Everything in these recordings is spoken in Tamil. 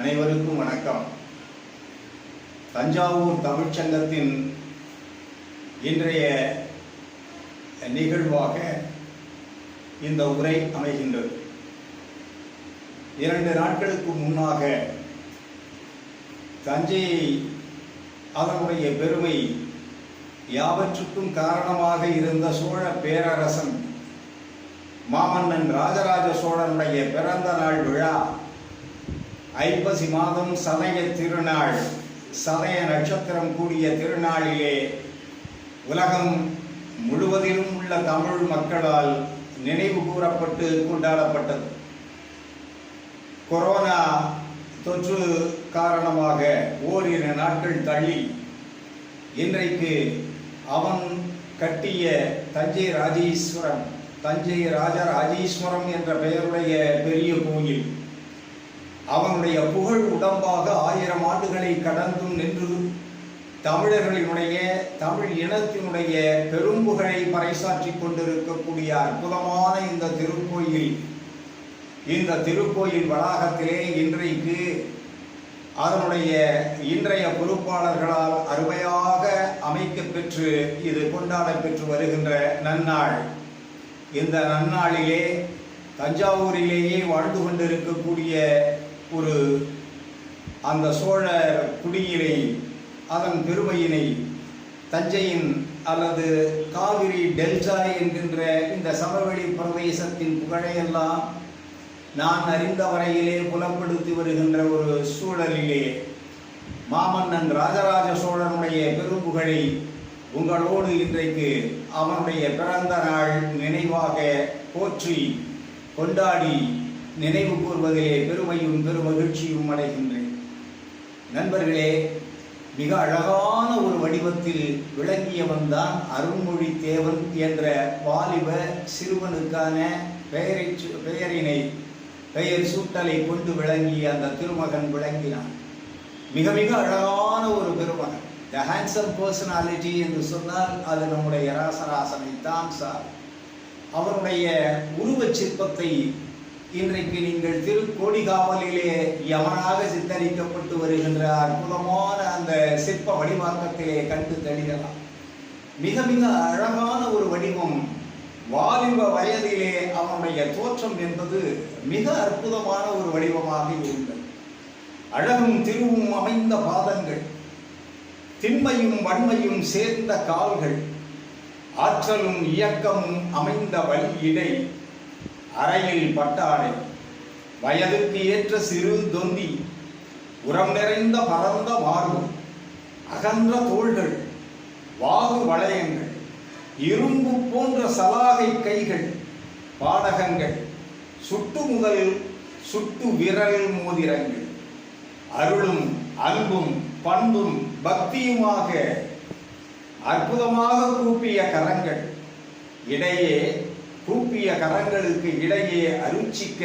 அனைவருக்கும் வணக்கம். தஞ்சாவூர் தமிழ்ச்சங்கத்தின் இன்றைய நிகழ்வாக இந்த உரை அமைகின்றது. இரண்டு நாட்களுக்கு முன்னாக தஞ்சையை அதனுடைய பெருமை யாவற்றுக்கும் காரணமாக இருந்த சோழ பேரரசன் மாமன்னன் ராஜராஜ சோழனுடைய பிறந்த நாள் விழா ஐப்பசி மாதம் சதய திருநாள். சதய நட்சத்திரம் கூடிய திருநாளிலே உலகம் முழுவதிலும் உள்ள தமிழ் மக்களால் நினைவு கூறப்பட்டு கொண்டாடப்பட்டது. கொரோனா தொற்று காரணமாக ஓரிரு நாட்கள் தள்ளி இன்றைக்கு அவன் கட்டிய தஞ்சை ராஜேஸ்வரம் தஞ்சை ராஜராஜேஸ்வரம் என்ற பெயருடைய பெரிய கோயில். அவனுடைய புகழ் உடம்பாக ஆயிரம் ஆண்டுகளை கடந்தும் நின்று தமிழர்களினுடைய தமிழ் இனத்தினுடைய பெரும்புகழை பறைசாற்றிக் கொண்டிருக்கக்கூடிய அற்புதமான இந்த திருக்கோயில். இந்த திருக்கோயில் வளாகத்திலே இன்றைக்கு அதனுடைய இன்றைய பொறுப்பாளர்களால் அருமையாக அமைக்கப் பெற்று இது கொண்டாடப் பெற்று வருகின்ற நன்னாள். இந்த நன்னாளிலே தஞ்சாவூரிலேயே வாழ்ந்து கொண்டிருக்கக்கூடிய ஒரு அந்த சோழ குடியினை அதன் பெருமையினை தஞ்சையின் அல்லது காவிரி டெல்டா என்கின்ற இந்த சமவெளி பிரதேசத்தின் புகழையெல்லாம் நான் அறிந்த வரையிலே புலப்படுத்தி வருகின்ற ஒரு சூழலிலே மாமன்னன் ராஜராஜ சோழனுடைய பெரும்புகழை உங்களோடு இன்றைக்கு அவனுடைய பிறந்த நாள் நினைவாக போற்றி கொண்டாடி நினைவு கூறுவதிலே பெருமையும் பெருமகிழ்ச்சியும் அடைகின்றேன். நண்பர்களே மிக அழகான ஒரு வடிவத்தில் விளங்கியவன் தான் அருண்மொழி தேவன் என்ற வாலிப சிறுவனுக்கான பெயரை சு- பெயரினை பெயர் சூட்டலை கொண்டு விளங்கிய அந்த திருமகன் விளங்கினான். மிக மிக அழகான ஒரு பெருமகன். த ஹேண்ட்ஸம் பர்சனாலிட்டி என்று சொன்னால் அது நம்முடைய ராசராசனை தான் சார். அவருடைய உருவச் சிற்பத்தை இன்றைக்கு நீங்கள் திருக்கோடிகாவலிலே யமனாக சித்தரிக்கப்பட்டு வருகின்ற அற்புதமான அந்த சிற்ப வடிவாக்கத்திலே கண்டு தெளியலாம். மிக மிக அழகான ஒரு வடிவம் வாலிப வயதிலே அவனுடைய தோற்றம் என்பது மிக அற்புதமான ஒரு வடிவமாக இருந்தது. அழகும் திருவும் அமைந்த பாதங்கள் திண்மையும் வன்மையும் சேர்ந்த கால்கள் ஆற்றலும் இயக்கமும் அமைந்த வழி இடை அறையில் பட்டாடை வயதுக்கு ஏற்ற சிறு தொந்தி உரம் நிறைந்த பரந்த மார்பு அகன்ற தோள்கள் வாகு வளையங்கள் இரும்பு போன்ற சலாகை கைகள் பாடகங்கள் சுட்டு முதல் சுட்டு விரல் மோதிரங்கள். அருளும் அன்பும் பண்பும் பக்தியுமாக அற்புதமாக கூப்பிய கரங்கள். இடையே கூப்பிய கரங்களுக்கு இடையே அருச்சிக்க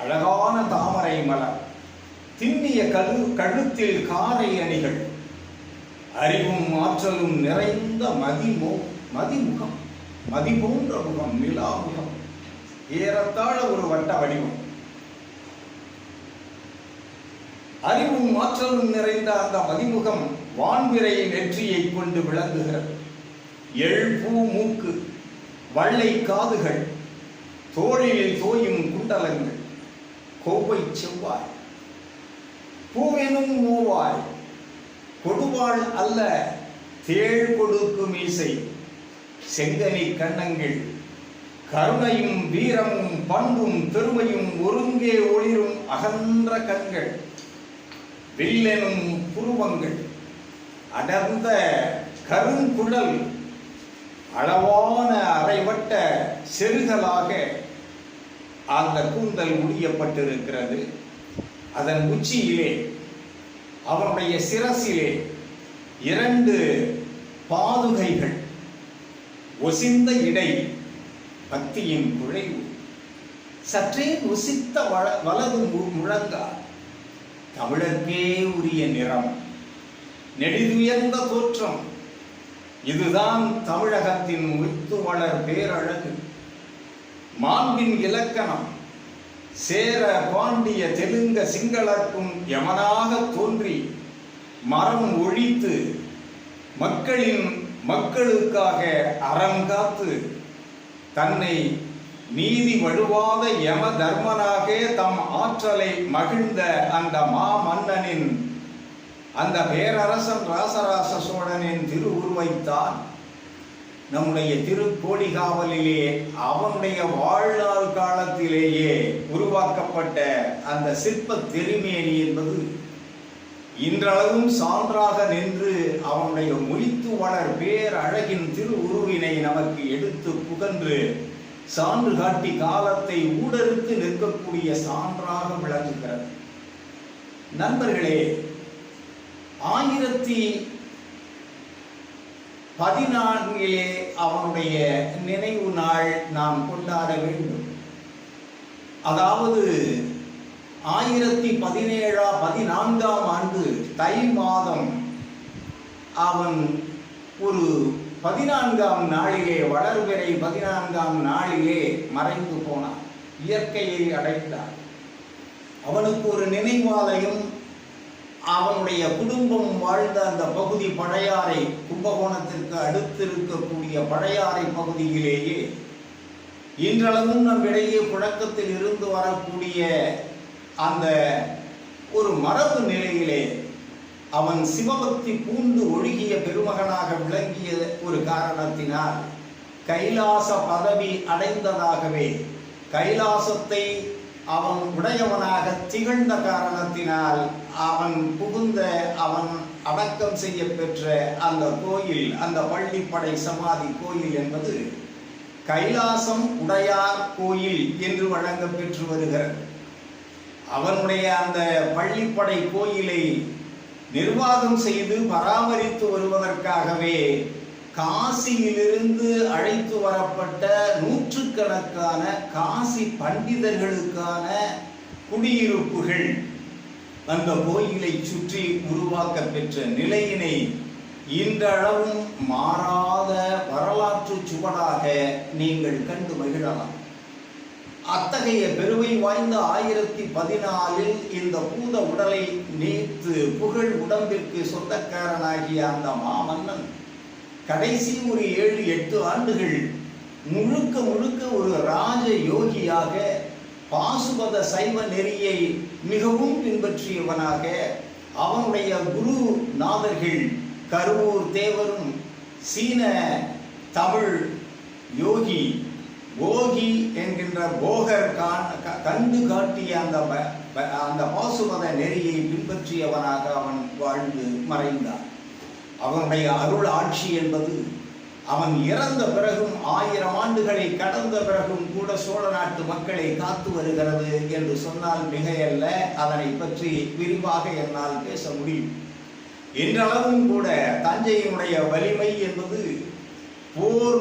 அழகான தாமரை மலர் திண்ணிய கழு கழுத்தில் காரை அணிகள் அறிவும் ஆற்றலும் நிறைந்த மதிமோ மதிமுகம் மதி போன்ற முகம் நிலாமுகம் ஏறத்தாழ ஒரு வட்ட வடிவம். அறிவும் ஆற்றலும் நிறைந்த அந்த மதிமுகம் வான்விரையின் நெற்றியை கொண்டு விளங்குகிறது. எழுபூ மூக்கு வள்ளை காதுகள் தோளில் தோயும் குண்டலங்கள் கோவை செவ்வாய். பூவெனும் மூவாய் கொடுவாள் அல்ல தேள் கொடுக்கும் இசை. செங்கனி கண்ணங்கள் கருணையும் வீரமும் பண்பும் பெருமையும் ஒருங்கே ஒளிரும் அகன்ற கண்கள். வில்லெனும் புருவங்கள் அடர்ந்த கருங்குழல் அளவான அரைவட்ட செருகலாக அந்த கூந்தல் முடியப்பட்டிருக்கிறது. அதன் உச்சியிலே அவனுடைய சிரசிலே இரண்டு பாதுகைகள். ஒசிந்த இடை பக்தியின் குழைவு சற்றே ஒசித்த வள வலது மு- தமிழர்க்கே உரிய நிறம். நெடிதுயர்ந்த தோற்றம். இதுதான் தமிழகத்தின் முத்து வளர் பேரழகு. மாண்பின் இலக்கணம் சேர பாண்டிய தெலுங்க சிங்களர்க்கும் யமனாக தோன்றி மரம் ஒழித்து மக்களின் மக்களுக்காக அறம் காத்து தன்னை நீதி வழுவாத யம தர்மனாக தம் ஆற்றலை மகிழ்ந்த அந்த மாமன்னனின் அந்த பேரரசன் ராசராச சோழனின் திருவுருவைத்தான் நம்முடைய திருக்கோடிகாவலிலே அவனுடைய வாழ்நாள் காலத்திலேயே உருவாக்கப்பட்ட அந்த சிற்ப திருமேனி என்பது இன்றளவும் சான்றாக நின்று அவனுடைய முழித்து வளர் பேர் அழகின் திருவுருவினை நமக்கு எடுத்து புகன்று சான்று காட்டி காலத்தை ஊடறுத்து நிற்கக்கூடிய சான்றாக விளங்குகிறது. நண்பர்களே ஆயிரத்தி பதினான்கிலே அவனுடைய நினைவு நாள் நாம் கொண்டாட வேண்டும். அதாவது ஆயிரத்தி பதினேழா பதினான்காம் ஆண்டு தை மாதம் அவன் ஒரு பதினான்காம் நாளிலே வளர்பிறை பதினான்காம் நாளிலே மறைந்து போனான். இயற்கையை அடைத்தார் அவனுக்கு ஒரு நினைவாலயம் அவனுடைய குடும்பம் வாழ்ந்த அந்த பகுதி பழையாறை கும்பகோணத்திற்கு அடுத்து இருக்கக்கூடிய பழையாறை பகுதியிலேயே இன்றளவும் நம்மிடையே புழக்கத்தில் இருந்து வரக்கூடிய அந்த ஒரு மரபு நிலையிலே அவன் சிவபக்தி பூண்டு ஒழுகிய பெருமகனாக விளங்கிய ஒரு காரணத்தினால் கைலாச பதவி அடைந்ததாகவே கைலாசத்தை அவன் உடையவனாக திகழ்ந்த காரணத்தினால் அவன் புகுந்த அவன் அடக்கம் செய்ய பெற்ற அந்த கோயில் அந்த பள்ளிப்படை சமாதி கோயில் என்பது கைலாசம் உடையார் கோயில் என்று வழங்க பெற்று வருகிறது. அவனுடைய அந்த பள்ளிப்படை கோயிலை நிர்வாகம் செய்து பராமரித்து வருவதற்காகவே காசியிலிருந்து அழைத்து வரப்பட்ட நூற்றுக்கணக்கான காசி பண்டிதர்களுக்கான குடியிருப்புகள் அந்த கோயிலை சுற்றி உருவாக்க பெற்ற நிலையினை இன்றளவும் மாறாத வரலாற்று சுவடாக நீங்கள் கண்டு மகிழலாம். அத்தகைய பெருமை வாய்ந்த ஆயிரத்தி பதினாலில் இந்த பூத உடலை நீத்து புகழ் உடம்பிற்கு சொந்தக்காரனாகிய அந்த மாமன்னன் கடைசி ஒரு ஏழு எட்டு ஆண்டுகள் முழுக்க முழுக்க ஒரு ராஜ யோகியாக பாசுபத சைவ நெறியை மிகவும் பின்பற்றியவனாக அவனுடைய குரு நாதர்கள் கருவூர் தேவரும் சீன தமிழ் யோகி போகி என்கின்ற போகர் க- கண்டு காட்டிய அந்த ப- ப- அந்த பாசுபத நெறியை பின்பற்றியவனாக அவன் வாழ்ந்து மறைந்தான். அவனுடைய அருள் ஆட்சி என்பது அவன் இறந்த பிறகும் ஆயிரம் ஆண்டுகளை கடந்த பிறகும் கூட சோழ நாட்டு மக்களை காத்து வருகிறது என்று சொன்னால் மிகையல்ல. அதனை பற்றி விரிவாக என்னால் பேச முடியும். இன்றளவும் கூட தஞ்சையினுடைய வலிமை என்பது போர்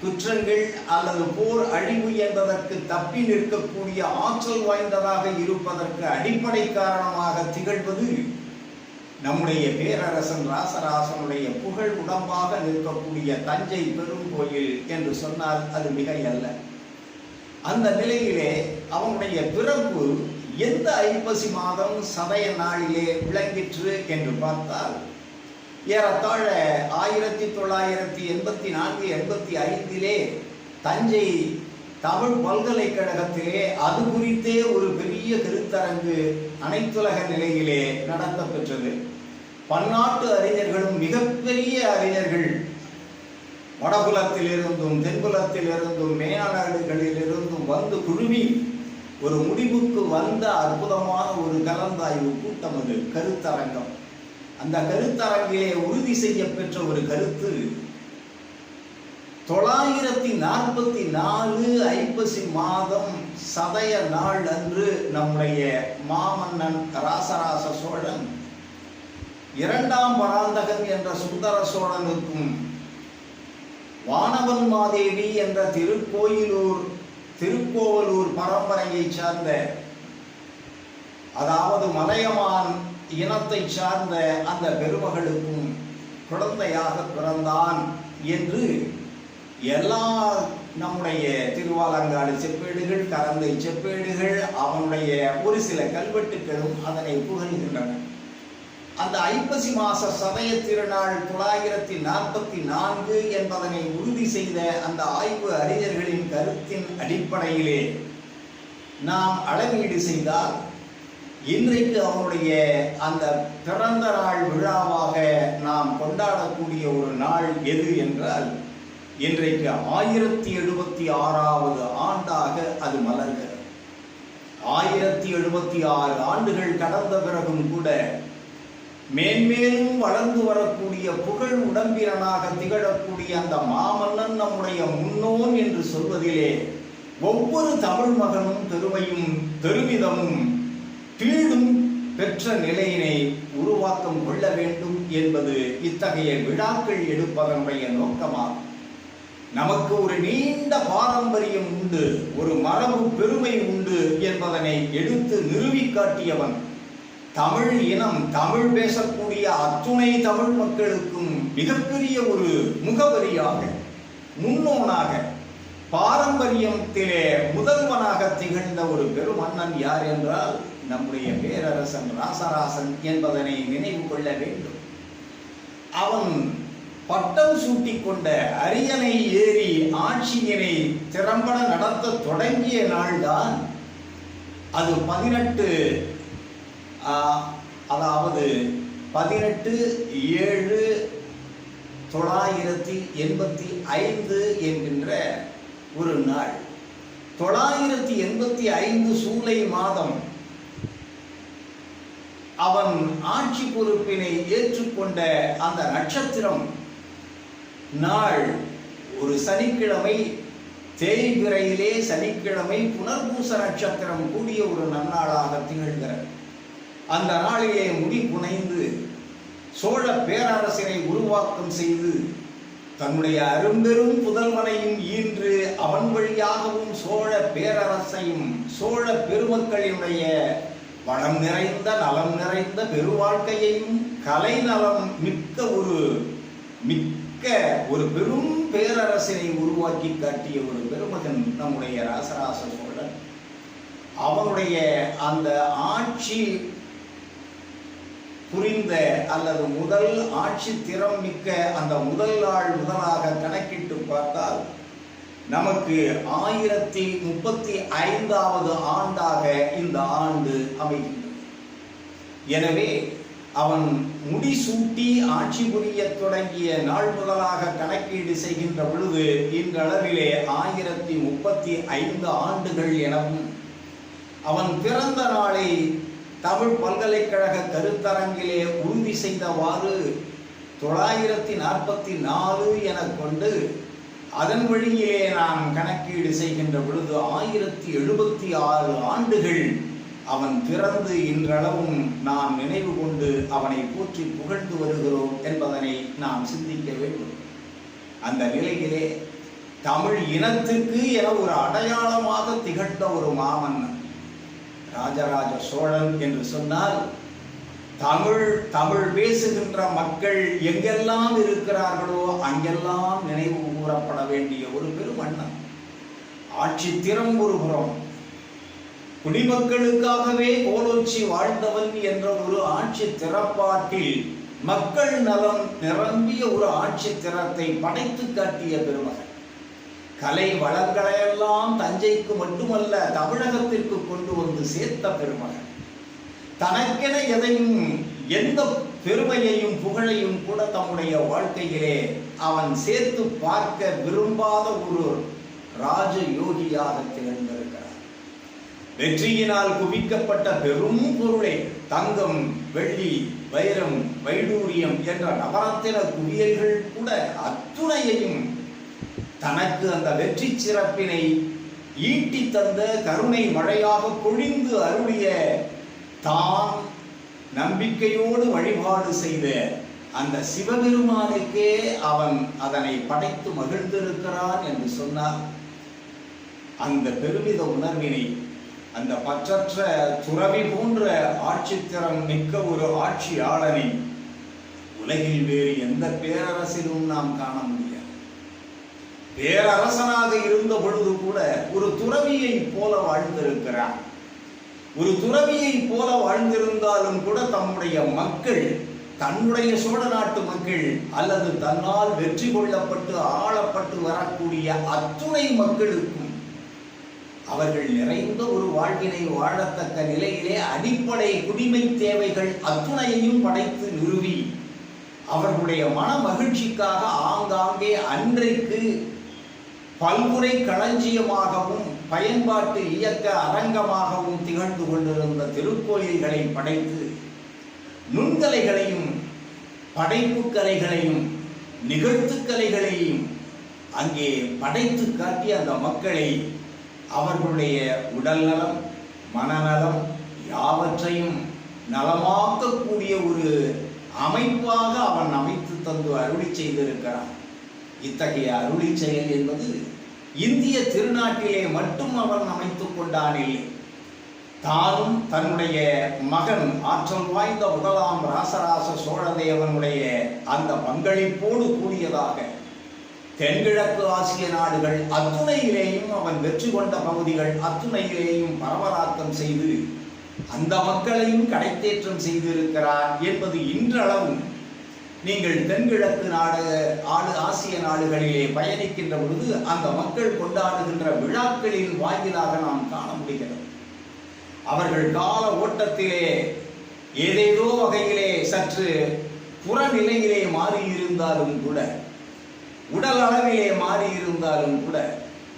குற்றங்கள் அல்லது போர் அழிவு என்பதற்கு தப்பி நிற்கக்கூடிய ஆற்றல் வாய்ந்ததாக இருப்பதற்கு அடிப்படை காரணமாக திகழ்வது நம்முடைய பேரரசன் ராசராசனுடைய புகழ் உடம்பாக நிற்கக்கூடிய தஞ்சை பெரும் கோயில் என்று சொன்னால் அது மிகையல்ல. அந்த நிலையிலே அவனுடைய பிறப்பு எந்த ஐப்பசி மாதம் சதய நாளிலே விளங்கிற்று என்று பார்த்தால் ஏறத்தாழ ஆயிரத்தி தொள்ளாயிரத்தி எண்பத்தி நான்கு எண்பத்தி ஐந்திலே தஞ்சை தமிழ் பல்கலைக்கழகத்திலே அது குறித்தே ஒரு பெரிய கருத்தரங்கு அனைத்துலக நிலையிலே நடத்தப்பெற்றது. பன்னாட்டு அறிஞர்களும் மிகப்பெரிய அறிஞர்கள். வடபுலத்திலிருந்தும் தென்புலத்திலிருந்தும் மேனாடுகளிலிருந்தும் வந்து குழுமி ஒரு முடிவுக்கு வந்த அற்புதமான ஒரு கலந்தாய்வு கூட்டம் அது கருத்தரங்கம். அந்த கருத்தரங்கிலே உறுதி செய்ய பெற்ற ஒரு கருத்து தொள்ளாயிரத்தி நாற்பத்தி நாலு ஐப்பசி மாதம் சதய நாள் அன்று நம்முடைய மாமன்னன் ராசராச சோழன் இரண்டாம் பராந்தகன் என்ற சுந்தர சோழனுக்கும் வானவன் மாதேவி என்ற திருக்கோயிலூர் திருக்கோவலூர் பரம்பரையை சார்ந்த அதாவது மலையமான் இனத்தை சார்ந்த அந்த பெருமகளுக்கும் குழந்தையாக பிறந்தான் என்று எல்லா நம்முடைய திருவாலங்காடு செப்பேடுகள் கலந்தை செப்பேடுகள் அவனுடைய ஒரு சில கல்வெட்டுகளும் அதனை புகழ்கின்றன. அந்த ஐப்பசி மாச சதய திருநாள் தொள்ளாயிரத்தி நாற்பத்தி நான்கு என்பதனை உறுதி செய்த அந்த ஆய்வு அறிஞர்களின் கருத்தின் அடிப்படையிலே நாம் அளவீடு செய்தால் இன்றைக்கு அவனுடைய அந்த பிறந்த நாள் விழாவாக நாம் கொண்டாடக்கூடிய ஒரு நாள் எது என்றால் இன்றைக்கு ஆயிரத்தி எழுபத்தி ஆறாவது ஆண்டாக அது மலர்கிறது. ஆயிரத்தி எழுபத்தி ஆறு ஆண்டுகள் கடந்த பிறகும் கூட மேன்மேலும் வளர்ந்து வரக்கூடிய புகழ் உடம்பிரனாக திகழக்கூடிய அந்த மாமன்னன் நம்முடைய முன்னோன் என்று சொல்வதிலே ஒவ்வொரு தமிழ் மகனும் பெருமையும் பெருமிதமும் பீடும் பெற்ற நிலையினை உருவாக்கம் கொள்ள வேண்டும் என்பது இத்தகைய விழாக்கள் எடுப்பதனுடைய நோக்கமாகும். நமக்கு ஒரு நீண்ட பாரம்பரியம் உண்டு ஒரு மரபு பெருமை உண்டு என்பதனை எடுத்து நிறுவி காட்டியவன். தமிழ் இனம் தமிழ் பேசக்கூடிய அத்துணை தமிழ் மக்களுக்கும் மிகப்பெரிய ஒரு முகவரியாக முன்னோனாக பாரம்பரியத்திலே முதல்வனாக திகழ்ந்த ஒரு பெருமன்னன் யார் என்றால் நம்முடைய பேரரசன் ராசராசன் என்பதனை நினைவு கொள்ள வேண்டும். அவன் பட்டம் சூட்டிக்கொண்ட அரியணை ஏறி ஆட்சியினை திறம்பட நடத்த தொடங்கிய நாள்தான் அது பதினெட்டு அதாவது பதினெட்டு ஏழு தொள்ளாயிரத்தி எண்பத்தி ஐந்து என்கின்ற ஒரு நாள். தொள்ளாயிரத்தி எண்பத்தி ஐந்து சூலை மாதம் அவன் ஆட்சி பொறுப்பினை ஏற்றுக்கொண்ட அந்த நட்சத்திரம் நாள் ஒரு சனிக்கிழமை தேய்பிரையிலே சனிக்கிழமை புனர்பூச நட்சத்திரம் கூடிய ஒரு நன்னாளாக திகழ்கிறது. அந்த நாளிலே முடி புனைந்து சோழ பேரரசினை உருவாக்கம் செய்து தன்னுடைய அரும்பெரும் புதல்வனையும் ஈன்று அவன் வழியாகவும் சோழ பேரரசையும் சோழ பெருமக்களினுடைய வளம் நிறைந்த நலம் நிறைந்த பெருவாழ்க்கையையும் கலை நலம் மிக்க ஒரு மிக்க ஒரு பெரும் பேரரசினை உருவாக்கி காட்டிய ஒரு பெருமகன் நம்முடைய ராசராச சோழன். அவனுடைய அந்த ஆட்சி புரிந்த அல்லது முதல் ஆட்சி திறம் மிக்க அந்த முதல் நாள் முதலாக கணக்கிட்டு பார்த்தால் நமக்கு ஆயிரத்தி முப்பத்தி ஐந்தாவது ஆண்டாக இந்த ஆண்டு அமைகின்றது. எனவே அவன் முடிசூட்டி ஆட்சி புரிய தொடங்கிய நாள் முதலாக கணக்கீடு செய்கின்ற பொழுது இன்றளவிலே ஆயிரத்தி முப்பத்தி ஐந்து ஆண்டுகள் எனவும் அவன் பிறந்த நாளை தமிழ் பல்கலைக்கழக கருத்தரங்கிலே உறுதி செய்தவாறு தொள்ளாயிரத்தி நாற்பத்தி நாலு என கொண்டு அதன் வழியிலே நாம் கணக்கீடு செய்கின்ற பொழுது ஆயிரத்தி எழுபத்தி ஆறு ஆண்டுகள் அவன் பிறந்து இன்றளவும் நாம் நினைவு கொண்டு அவனை போற்றி புகழ்ந்து வருகிறோம் என்பதனை நாம் சிந்திக்க வேண்டும். அந்த நிலையிலே தமிழ் இனத்துக்கு என ஒரு அடையாளமாக திகழ்ந்த ஒரு மாமன்னன் ராஜராஜ சோழன் என்று சொன்னால் தமிழ் தமிழ் பேசுகின்ற மக்கள் எங்கெல்லாம் இருக்கிறார்களோ அங்கெல்லாம் நினைவு கூறப்பட வேண்டிய ஒரு பெருமன்னன் ஆட்சி திறம் ஒரு புறம் குடிமக்களுக்காகவே கோலோச்சி வாழ்ந்தவன் என்ற ஒரு ஆட்சி திறப்பாட்டில் மக்கள் நலம் நிரம்பிய ஒரு ஆட்சி திறத்தை படைத்து காட்டிய பெருமகன். கலை வளங்களையெல்லாம் தஞ்சைக்கு மட்டுமல்ல தமிழகத்திற்கு கொண்டு வந்து சேர்த்த பெருமகன். தனக்கென எதையும் எந்த பெருமையையும் புகழையும் கூட தம்முடைய வாழ்க்கையிலே அவன் சேர்த்து பார்க்க விரும்பாத ஒரு ராஜ திகழ்ந்த வெற்றியினால் குவிக்கப்பட்ட பெரும் பொருளை தங்கம் வெள்ளி வைரம் வைடூரியம் என்ற நவரத்தின குவியல்கள் கூட அத்துணையையும் தனக்கு அந்த வெற்றி சிறப்பினை ஈட்டி தந்த கருணை மழையாக பொழிந்து அருளிய தான் நம்பிக்கையோடு வழிபாடு செய்த அந்த சிவபெருமானுக்கே அவன் அதனை படைத்து மகிழ்ந்திருக்கிறான் என்று சொன்னார் அந்த பெருமித உணர்வினை அந்த பற்றற்ற துறவி போன்ற ஆட்சித்திறம் மிக்க ஒரு ஆட்சியாளனை உலகில் வேறு எந்த பேரரசிலும் நாம் காண முடியாது. பேரரசனாக இருந்த பொழுது கூட ஒரு துறவியை போல வாழ்ந்திருக்கிறார். ஒரு துறவியை போல வாழ்ந்திருந்தாலும் கூட தம்முடைய மக்கள் தன்னுடைய சோழ நாட்டு மக்கள் அல்லது தன்னால் வெற்றி கொள்ளப்பட்டு ஆளப்பட்டு வரக்கூடிய அத்துணை மக்களுக்கும் அவர்கள் நிறைந்த ஒரு வாழ்வினை வாழத்தக்க நிலையிலே அடிப்படை குடிமை தேவைகள் அத்துணையையும் படைத்து நிறுவி. அவர்களுடைய மன மகிழ்ச்சிக்காக ஆங்காங்கே அன்றைக்கு பல்முறை களஞ்சியமாகவும் பயன்பாட்டு இயக்க அரங்கமாகவும் திகழ்ந்து கொண்டிருந்த திருக்கோயில்களை படைத்து நுண்கலைகளையும் படைப்புக்கலைகளையும் நிகழ்த்துக்கலைகளையும் அங்கே படைத்து காட்டி அந்த மக்களை அவர்களுடைய உடல் நலம் மனநலம் யாவற்றையும் நலமாக்கக்கூடிய ஒரு அமைப்பாக அவன் அமைத்து தந்து அருளி செய்திருக்கிறான். இத்தகைய அருளி செயல் என்பது இந்திய திருநாட்டிலே மட்டும் அவன் அமைத்துக் கொண்டான் இல்லை. தானும் தன்னுடைய மகன் ஆற்றல் வாய்ந்த முதலாம் ராசராச சோழதேவனுடைய அந்த பங்களிப்போடு கூடியதாக தென்கிழக்கு ஆசிய நாடுகள் அத்துணையிலேயும் அவன் வெற்றி கொண்ட பகுதிகள் அத்துணையிலேயும் பரவலாக்கம் செய்து அந்த மக்களையும் கடைத்தேற்றம் செய்திருக்கிறார் என்பது இன்றளவும் நீங்கள் தென்கிழக்கு நாடு ஆடு ஆசிய நாடுகளிலே பயணிக்கின்ற பொழுது அந்த மக்கள் கொண்டாடுகின்ற விழாக்களின் வாயிலாக நாம் காண முடிகிறது. அவர்கள் கால ஓட்டத்திலே ஏதேதோ வகையிலே சற்று புறநிலையிலே மாறியிருந்தாலும் கூட உடல் அளவிலே மாறியிருந்தாலும் கூட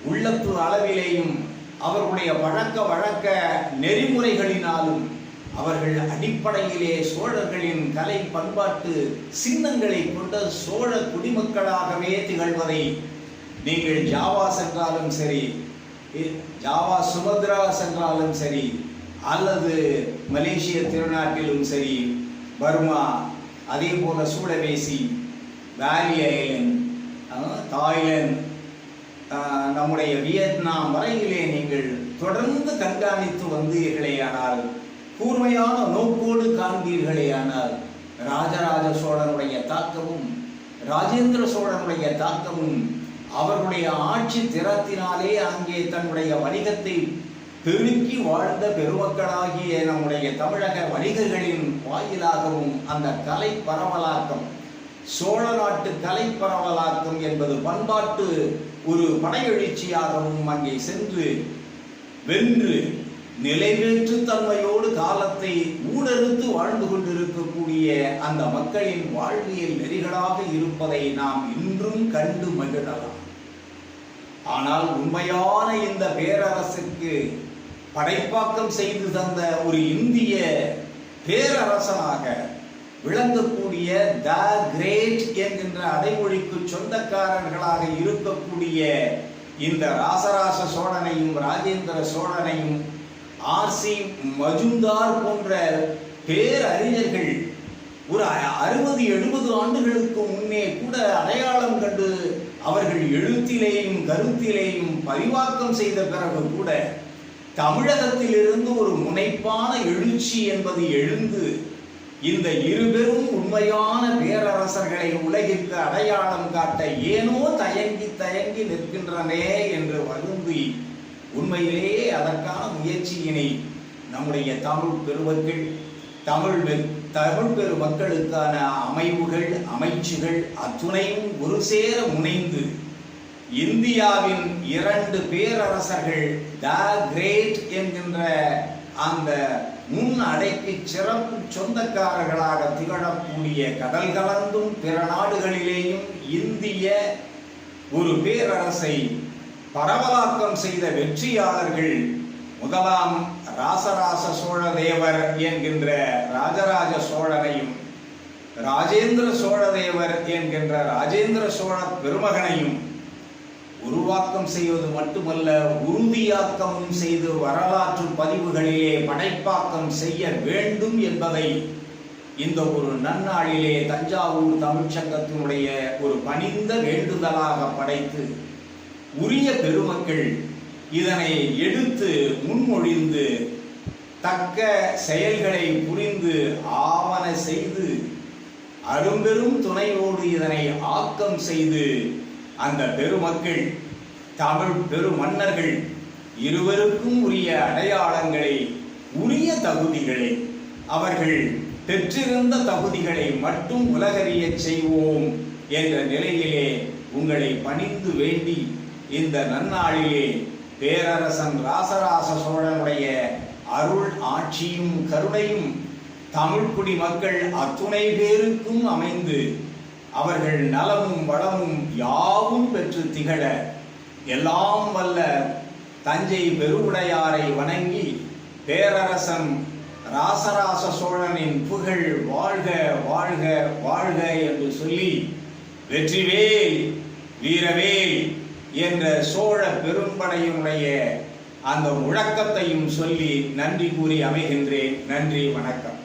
உள்ளத்து அளவிலேயும் அவர்களுடைய வழக்க வழக்க நெறிமுறைகளினாலும் அவர்கள் அடிப்படையிலே சோழர்களின் கலை பண்பாட்டு சின்னங்களை கொண்ட சோழ குடிமக்களாகவே திகழ்வதை நீங்கள் ஜாவா சென்றாலும் சரி ஜாவா சுமத்ரா சென்றாலும் சரி அல்லது மலேசிய திருநாட்டிலும் சரி பர்மா அதே போல சூழவேசி வேலி ஐலண்ட் தாய்லாந்து நம்முடைய வியட்நாம் வரையிலே நீங்கள் தொடர்ந்து கண்காணித்து வந்தீர்களேயானால் கூர்மையான நோக்கோடு காண்பீர்களேயானால் ராஜராஜ சோழனுடைய தாக்கமும் ராஜேந்திர சோழனுடைய தாக்கமும் அவர்களுடைய ஆட்சி திறத்தினாலே அங்கே தன்னுடைய வணிகத்தை பெருக்கி வாழ்ந்த பெருமக்களாகிய நம்முடைய தமிழக வணிகர்களின் வாயிலாகவும் அந்த கலை பரவலாக்கம் சோழ நாட்டு கலை பரவலாக்கம் என்பது பண்பாட்டு ஒரு படையெழுச்சியாகவும் அங்கே சென்று வென்று நிலைவேற்று தன்மையோடு காலத்தை ஊடறுத்து வாழ்ந்து கொண்டிருக்கக்கூடிய அந்த மக்களின் வாழ்வியல் நெறிகளாக இருப்பதை நாம் இன்றும் கண்டு மகிழலாம். ஆனால் உண்மையான இந்த பேரரசுக்கு படைப்பாக்கம் செய்து தந்த ஒரு இந்திய பேரரசனாக விளங்கக்கூடிய த கிரேட் என்கின்ற அடைமொழிக்கு சொந்தக்காரர்களாக இருக்கக்கூடிய இந்த ராசராச சோழனையும் ராஜேந்திர சோழனையும் ஆர்சி மஜும்தார் போன்ற பேரறிஞர்கள் ஒரு அறுபது எழுபது ஆண்டுகளுக்கு முன்னே கூட அடையாளம் கண்டு அவர்கள் எழுத்திலேயும் கருத்திலேயும் பரிவாக்கம் செய்த பிறகு கூட தமிழகத்திலிருந்து ஒரு முனைப்பான எழுச்சி என்பது எழுந்து இந்த இருபெரும் உண்மையான பேரரசர்களை உலகிற்கு அடையாளம் காட்ட ஏனோ தயங்கி தயங்கி நிற்கின்றனே என்று வருந்தி உண்மையிலேயே அதற்கான முயற்சியினை நம்முடைய தமிழ் பெருமக்கள் தமிழ் தமிழ் பெரு மக்களுக்கான அமைவுகள் அமைச்சுகள் அத்துணையும் ஒரு சேர முனைந்து இந்தியாவின் இரண்டு பேரரசர்கள் த கிரேட் என்கின்ற அந்த உன் அடைக்கு சிறப்பு சொந்தக்காரர்களாக திகழக்கூடிய கடல் கலந்தும் பிற நாடுகளிலேயும் இந்திய ஒரு பேரரசை பரவலாக்கம் செய்த வெற்றியாளர்கள் முதலாம் ராசராச சோழ தேவர் என்கின்ற ராஜராஜ சோழனையும் ராஜேந்திர சோழ தேவர் என்கின்ற ராஜேந்திர சோழ பெருமகனையும் உருவாக்கம் செய்வது மட்டுமல்ல உறுதியாக்கமும் செய்து வரலாற்று பதிவுகளிலே படைப்பாக்கம் செய்ய வேண்டும் என்பதை இந்த ஒரு நன்னாளிலே தஞ்சாவூர் தமிழ்ச்சங்கத்தினுடைய ஒரு பணிந்த வேண்டுதலாக படைத்து உரிய பெருமக்கள் இதனை எடுத்து முன்மொழிந்து தக்க செயல்களை புரிந்து ஆவண செய்து அரும்பெரும் துணையோடு இதனை ஆக்கம் செய்து அந்த பெருமக்கள் தமிழ் பெருமன்னர்கள் இருவருக்கும் உரிய அடையாளங்களை உரிய தகுதிகளை அவர்கள் பெற்றிருந்த தகுதிகளை மட்டும் உலகறியச் செய்வோம் என்ற நிலையிலே உங்களை பணிந்து வேண்டி இந்த நன்னாளிலே பேரரசன் ராசராச சோழனுடைய அருள் ஆட்சியும் கருணையும் தமிழ்குடி மக்கள் அத்துணை பேருக்கும் அமைந்து அவர்கள் நலமும் வளமும் யாவும் பெற்று திகழ எல்லாம் வல்ல தஞ்சை பெருவுடையாரை வணங்கி பேரரசன் ராசராச சோழனின் புகழ் வாழ்க வாழ்க வாழ்க என்று சொல்லி வெற்றிவேல் வீரவேல் என்ற சோழ பெரும்படையினுடைய அந்த முழக்கத்தையும் சொல்லி நன்றி கூறி அமைகின்றேன். நன்றி வணக்கம்.